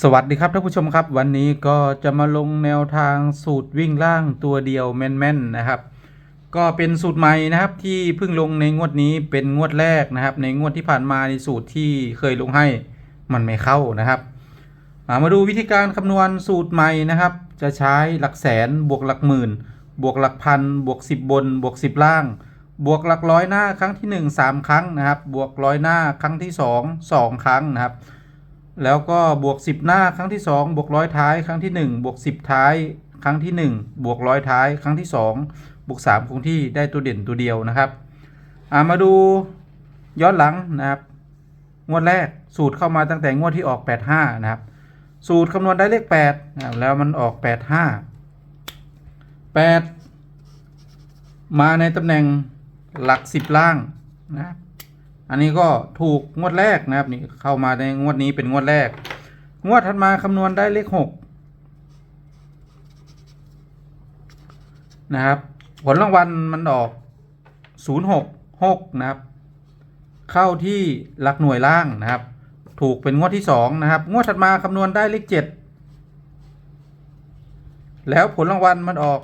สวัสดีครับท่านผู้ชมครับ วันนี้ก็จะมาลงแนวทางสูตรวิ่งล่างตัวเดียวแม่นๆนะครับ ก็เป็นสูตรใหม่นะครับที่เพิ่งลงในงวดนี้เป็นงวดแรกนะครับ ในงวดที่ผ่านมาในสูตรที่เคยลงให้มันไม่เข้านะครับมาดูวิธีการคำนวณสูตรใหม่นะครับ จะใช้หลักแสนบวกหลักหมื่น บวกหลักพันบวก 10 บน บวก 10 ล่าง บวกหลักร้อยหน้าครั้งที่ 1 3 ครั้งนะครับ บวกร้อยหน้าครั้งที่ 2 2 ครั้งนะครับ แล้วก็บวก 10 หน้าครั้งที่ 2 บวกร้อยท้ายครั้งที่ 1 บวก 10 ท้าย ครั้งที่ 1 บวกร้อยท้าย ครั้งที่ 2 บวก3คงที่ได้ตัวเด่นตัวเดียวนะครับามาดูย้อนหลังนะครับ งวดแรกสูตรเข้ามาตั้งแต่งวดที่ออก 85 นะครับ สูตรคำนวณได้เลข8นะครับแล้วมันออก 85 8 มาในตำแหน่งหลัก 10 ล่างนะครับ อันนี้ก็ถูกงวดแรกนะครับนี่เข้ามาในงวดนี้เป็นงวดแรก งวดถัดมาคำนวณได้เลขหกนะครับ ผลรางวัลมันออกศูนย์หกหกนะครับ เข้าที่หลักหน่วยล่างนะครับ ถูกเป็นงวดที่สองนะครับ งวดถัดมาคำนวณได้เลขเจ็ดแล้วผลรางวัลมันออก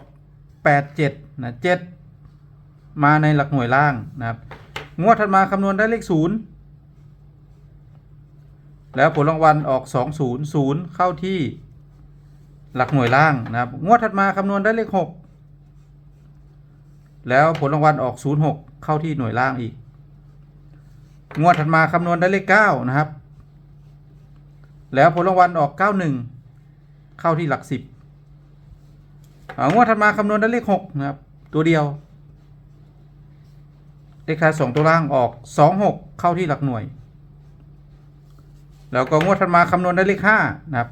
แปดเจ็ดนะเจ็ดมาในหลักหน่วยล่างนะครับ งวดถัดมาคำนวณได้เลขศูนย์แล้วผลรางวัลออกสองศูนย์ศูนย์เข้าที่หลักหน่วยล่างนะครับ งวดถัดมาคำนวณได้เลขหกแล้วผลรางวัลออกศูนย์หกเข้าที่หน่วยล่างอีก งวดถัดมาคำนวณได้เลขเก้านะครับ แล้วผลรางวัลออกเก้าหนึ่งเข้าที่หลักสิบงวดถัดมาคำนวณได้เลขหกนะครับ ตัวเดียว เลขท้ายสองตัวล่างออกสองหกเข้าที่หลักหน่วย แล้วก็งวดถัดมาคำนวณได้เลขห้านะครับ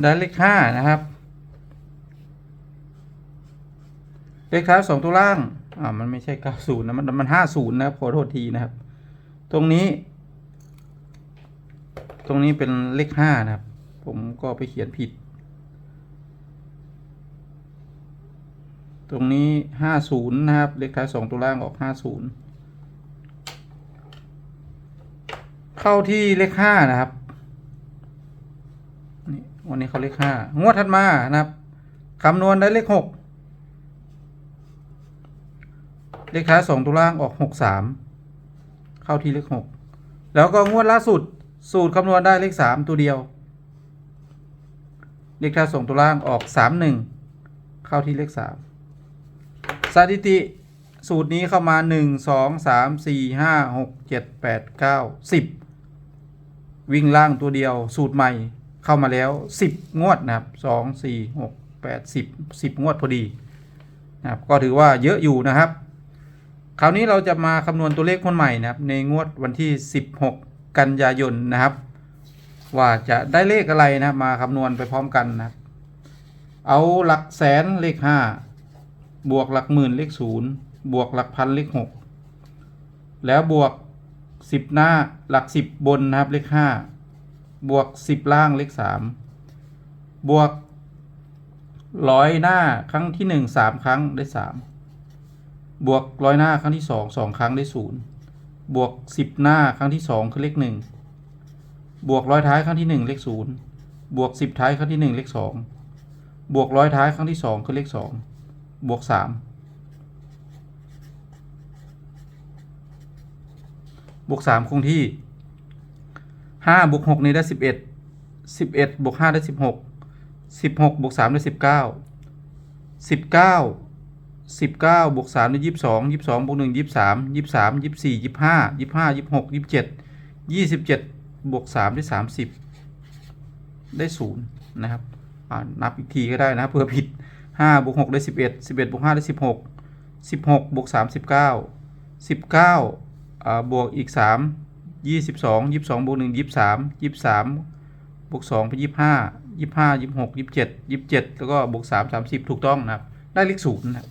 ได้เลขห้านะครับ เลขท้ายสองตัวล่างอ่ามันไม่ใช่เก้าศูนย์นะ มันมันห้าศูนย์นะครับขอโทษทีนะครับ ตรงนี้ ตรงนี้เป็นเลขห้านะครับ ผมก็ไปเขียนผิด ตรงนี้ห้าศูนย์นะครับ เลขท้ายสองตัวล่างออกห้าศูนย์เข้าที่เลขห้านะครับนี่วันนี้เขาเลขห้างวดถัดมานะครับคำนวณได้เลขหกเลขท้ายสองตัวล่างออกหกสามเข้าที่เลขหกแล้วก็งวดล่าสุดสูตรคำนวณได้เลขสามตัวเดียว เลขท้ายสองตัวล่างออกสามหนึ่งเข้าที่เลขสาม สถิติสูตรนี้เข้ามา 1 2 3 4 5 6 7 8 9 10 วิ่งล่างตัวเดียว สูตรใหม่เข้ามาแล้ว 10 งวดนะครับ 2 4 6 8 10 10 งวดพอดีนะครับก็ถือว่าเยอะอยู่นะครับ คราวนี้เราจะมาคำนวณตัวเลขคนใหม่นะครับ ในงวดวันที่ 16 กันยายนนะครับ ว่าจะได้เลขอะไรนะรมาคำนวณไปพร้อมกันนะครับ เอาหลักแสนเลข 5 บวกหลักหมื่นเลขศูนย์บวกหลักพันเลขหกแล้วบวกสิบหน้าหลักสิบบนนะครับเลขห้าบวกสิบล่างเลขสามบวกร้อยหน้าครั้งที่หนึ่งสามครั้งได้สามบวกร้อยหน้าครั้งที่สองสองครั้งได้ศูนย์บวกสิบหน้าครั้งที่สองคือเลขหนึ่งบวกร้อยท้ายครั้งที่หนึ่งเลขศูนย์บวกสิบท้ายครั้งที่หนึ่งเลขสองบวกร้อยท้ายครั้งที่สองคือเลขสอง บวกสามบวกสามคงที่ห้าบวกหกนี่ได้สิบเอ็ดสิบเอ็ดบวกห้าได้สิบหกสิบหกบวกสามได้สิบเก้าสิบเก้าสิบเก้าบวกสามได้ยี่สิบสองยี่สิบสองบวกหนึ่งยี่สิบสามยี่สิบสามยี่สิบสี่ยี่สิบห้ายี่สิบห้ายี่สิบหกยี่สิบเจ็ดยี่สิบเจ็ดบวกสามได้สามสิบได้ศูนย์นะครับนับอีกทีก็ได้นะเผื่อผิด ห้าบวกหกได้สิบเอ็ดสิบเอ็ดบวกห้าได้สิบหกสิบหกบวกสามสิบเก้าสิบเก้าอ่าบวกอีกสามยี่สิบสองยี่สิบสองบวกหนึ่งยี่สิบสามยี่สามบวกสองเป็นยี่สิบห้ายี่ห้ายี่หกยี่เจ็ดยี่เจ็ดแล้วก็บวกสามสามสิบถูกต้องนะครับ ได้เลขศูนย์นะครับ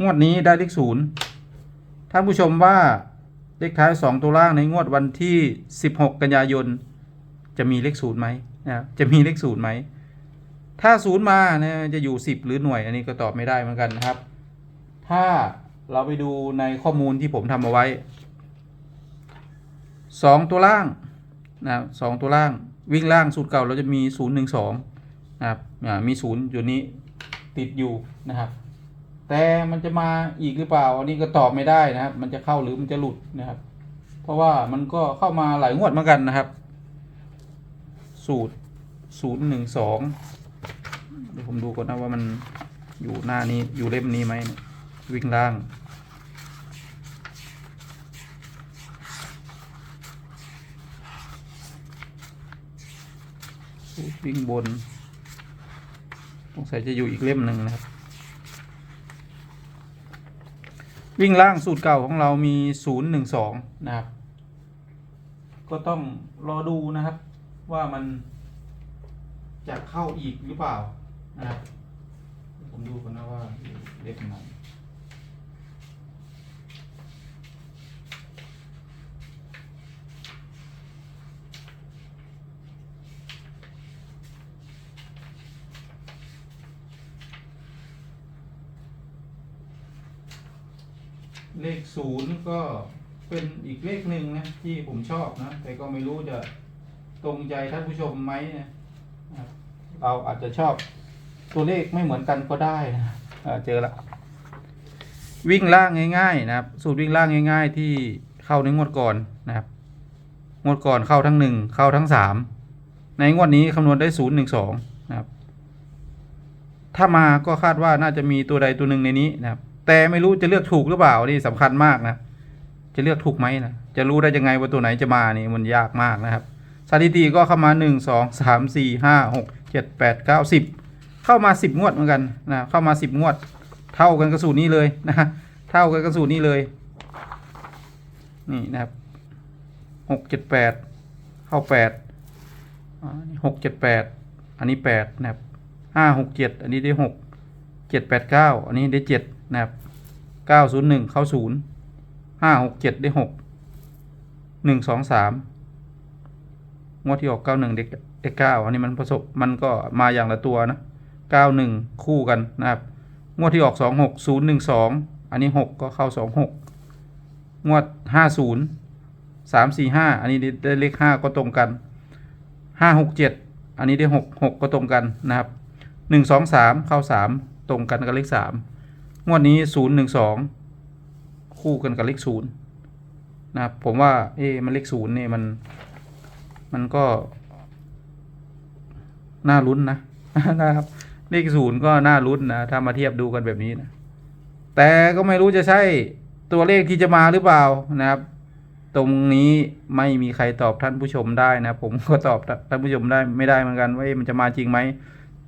งวดนี้ได้เลขศูนย์ท่านผู้ชมว่า เลขท้าย 2 ตัวล่างในงวดวันที่ 16 กันยายน จะมีเลขศูนย์ไหมนะครับจะมีเลขศูนย์ไหม ถ้าศูนย์มาเนี่ยจะอยู่สิบหรือหน่วย อันนี้ก็ตอบไม่ได้เหมือนกันนะครับ ถ้าเราไปดูในข้อมูลที่ผมทำเอาไว้สองตัวล่างนะครับสองตัวล่างวิ่งล่างสูตรเก่าเราจะมีศูนย์หนึ่งสองนะครับมีศูนย์อยู่นี้ติดอยู่นะครับ แต่มันจะมาอีกหรือเปล่า อันนี้ก็ตอบไม่ได้นะครับ มันจะเข้าหรือมันจะหลุดนะครับ เพราะว่ามันก็เข้ามาหลายงวดเหมือนกันนะครับ สูตรศูนย์หนึ่งสองเดี๋ยวผมดูก่อนนะว่ามันอยู่หน้านี้อยู่เล่มนี้ไหมวิ่งล่างวิ่งบนสงสัยจะอยู่อีกเล่มหนึ่งนะครับ วิ่งล่างสูตรเก่าของเรามีศูนย์หนึ่งสองนะครับ ก็ต้องรอดูนะครับ ว่ามันจะเข้าอีกหรือเปล่านะครับผมดูก่อนนะว่าเล่มไหน เลขศูนย์ก็เป็นอีกเลขหนึ่งนะที่ผมชอบนะ แต่ก็ไม่รู้จะตรงใจท่านผู้ชมไหมนะเราอาจจะชอบตัวเลขไม่เหมือนกันก็ได้นะเจอละวิ่งล่างง่าย ๆ นะครับ สูตรวิ่งล่างง่าย ๆ ที่เข้าในงวดก่อนนะครับงวดก่อนเข้าทั้งหนึ่งเข้าทั้งสามในงวดนี้คำนวณได้ศูนย์หนึ่งสองนะครับ ถ้ามาก็คาดว่าน่าจะมีตัวใดตัวหนึ่งในนี้นะครับ แต่ไม่รู้จะเลือกถูกหรือเปล่านี่สำคัญมากนะ จะเลือกถูกไหมนะ จะรู้ได้ยังไงว่าตัวไหนจะมานี่มันยากมากนะครับ สถิติก็เข้ามาหนึ่งสองสามสี่ห้าหกเจ็ดแปดเก้าสิบเข้ามาสิบงวดเหมือนกันนะ เข้ามาสิบงวด เท่ากันกระสูตรนี้เลยนะ เท่ากันกระสูตรนี้เลย นี่นะครับหกเจ็ดแปดเข้าแปดหกเจ็ดแปดอันนี้แปดนะครับห้าหกเจ็ดอันนี้ได้หกเจ็ดแปดเก้าอันนี้ได้เจ็ด นะครับเก้าศูนย์หนึ่งเข้าศูนย์ห้าหกเจ็ดได้หกหนึ่งสองสามงวดที่ออกเก้าหนึ่งเด็กเด็กเก้าอันนี้มันประสบมันก็มาอย่างละตัวนะเก้าหนึ่งคู่กันนะครับ งวดที่ออกสองหกศูนย์หนึ่งสองอันนี้หกก็เข้าสองหกงวดห้าศูนย์สามสี่ห้าอันนี้ได้เลขห้าก็ตรงกันห้าหกเจ็ดอันนี้ได้หกหกก็ตรงกันนะครับหนึ่งสองสามเข้าสามตรงกันกับเลขสาม งวดนี้ศูนย์หนึ่งสองคู่กันกับเลขศูนย์นะครับผมว่าเอ๊ะมันเลขศูนย์เนี่ยมันมันก็ น่าลุ้นนะนะครับเลขศูนย์ก็น่าลุ้นนะถ้ามาเทียบดูกันแบบนี้นะแต่ก็ไม่รู้จะใช่ตัวเลขที่จะมาหรือเปล่านะครับ ตรงนี้ไม่มีใครตอบท่านผู้ชมได้นะผมก็ตอบท่านผู้ชมได้ไม่ได้เหมือนกันว่ามันจะมาจริงไหม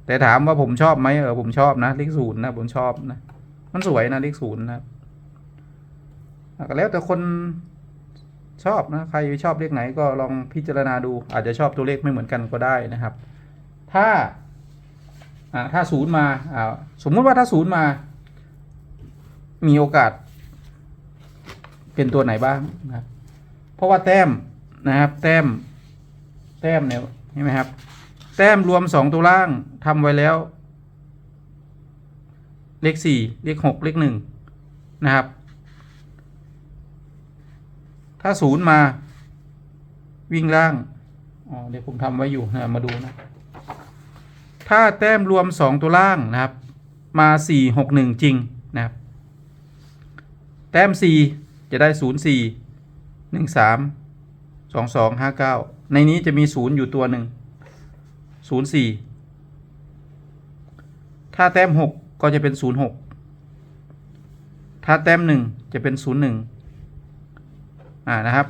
แต่ถามว่าผมชอบไหมเออผมชอบนะเลขศูนย์นะผมชอบนะ มันสวยนะเลขศูนย์นะครับก็แล้วแต่คนชอบนะใครชอบเลขไหนก็ลองพิจารณาดู อาจจะชอบตัวเลขไม่เหมือนกันก็ได้นะครับ ถ้าถ้าศูนย์มาสมมุติว่าถ้าศูนย์มา มีโอกาส เป็นตัวไหนบ้างนะครับเพราะว่าแต้มนะครับ แต้ม แต้มเนี่ยเห็นไหมครับ แต้มรวมสองตัวล่างทำไว้แล้ว เลขสี่เลขหกเลขหนึ่งนะครับ ถ้าศูนย์มาวิ่งล่างอ๋อเดี๋ยวผมทำไว้อยู่นะมาดูนะ ถ้าแต้มรวมสองตัวล่างนะครับ มาสี่หกหนึ่งจริงนะครับ แต้มสี่จะได้ศูนย์สี่หนึ่งสามสองสองห้าเก้าในนี้จะมีศูนย์อยู่ตัวหนึ่งศูนย์สี่ถ้าแต้มหก ก็จะเป็นศูนย์หกถ้าแต้มหนึ่งจะเป็นศูนย์หนึ่งอ่านะครับ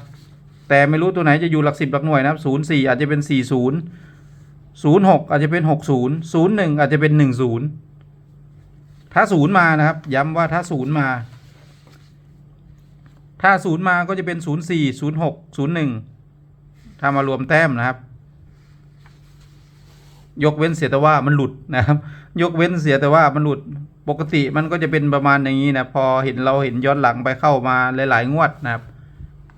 แต่ไม่รู้ตัวไหนจะอยู่หลักสิบหลักหน่วยนะครับศูนย์สี่อาจจะเป็นสี่ศูนย์ศูนย์หกอาจจะเป็นหกศูนย์ศูนย์หนึ่งอาจจะเป็นหนึ่งศูนย์ถ้าศูนย์มานะครับ ย้ำว่าถ้าศูนย์มา ถ้าศูนย์มาก็จะเป็นศูนย์สี่ศูนย์หกศูนย์หนึ่งถ้ามารวมแต้มนะครับ ยกเว้นเสียแต่ว่ามันหลุดนะครับ ยกเว้นเสียแต่ว่ามันหลุดปกติมันก็จะเป็นประมาณอย่างนี้นะพอเห็นเราเห็นย้อนหลังไปเข้ามาหลาย ๆ งวดนะครับ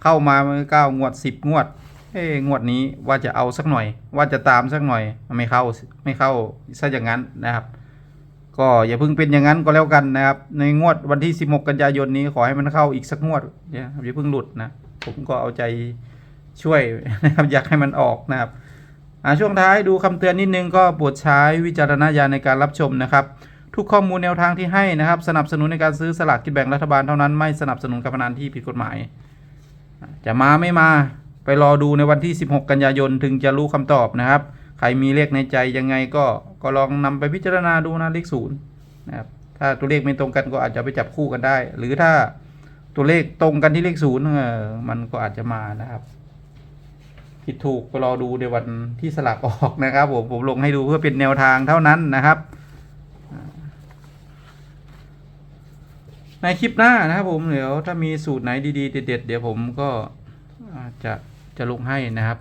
เข้ามาเก้างวดสิบงวดเอ้งวดนี้ว่าจะเอาสักหน่อย ว่าจะตามสักหน่อยไม่เข้าไม่เข้าซะอย่างนั้นนะครับ ก็อย่าเพิ่งเป็นอย่างนั้นก็แล้วกันนะครับ ในงวดวันที่ 16 กันยายนนี้ขอให้มันเข้าอีกสักงวดเนี่ยครับอย่าเพิ่งหลุดนะผมก็เอาใจช่วยนะครับอยากให้มันออกนะครับ ช่วงท้ายดูคำเตือนนิดนึงก็โปรดใช้วิจารณญาณในการรับชมนะครับ ทุกข้อมูลแนวทางที่ให้นะครับ สนับสนุนในการซื้อสลากกินแบ่งรัฐบาลเท่านั้นไม่สนับสนุนการพนันที่ผิดกฎหมาย จะมาไม่มาไปรอดูในวันที่ 16 กันยายนถึงจะรู้คำตอบนะครับ ใครมีเลขในใจยังไงก็ก็ลองนำไปพิจารณาดูนะเลขศูนย์นะครับถ้าตัวเลขไม่ตรงกันก็อาจจะไปจับคู่กันได้ หรือถ้าตัวเลขตรงกันที่เลขศูนย์มันก็อาจจะมานะครับ ผิดถูกไปรอดูในวันที่สลากออกนะครับผมผมลงให้ดูเพื่อเป็นแนวทางเท่านั้นนะครับ ในคลิปหน้านะครับผมเดี๋ยวถ้ามีสูตรไหนดีๆเด็ดๆเดี๋ยวผมก็จะจะลงให้นะครับ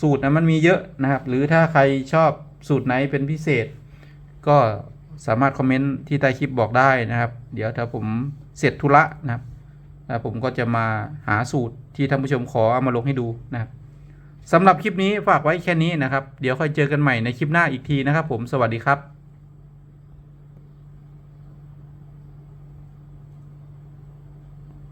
สูตรนะมันมีเยอะนะครับ หรือถ้าใครชอบสูตรไหนเป็นพิเศษ ก็สามารถคอมเมนต์ที่ใต้คลิปบอกได้นะครับ เดี๋ยวถ้าผมเสร็จธุระนะครับ นะผมก็จะมาหาสูตรที่ท่านผู้ชมขอเอามาลงให้ดูนะครับสำหรับคลิปนี้ฝากไว้แค่นี้นะครับ เดี๋ยวค่อยเจอกันใหม่ในคลิปหน้าอีกทีนะครับผมสวัสดีครับ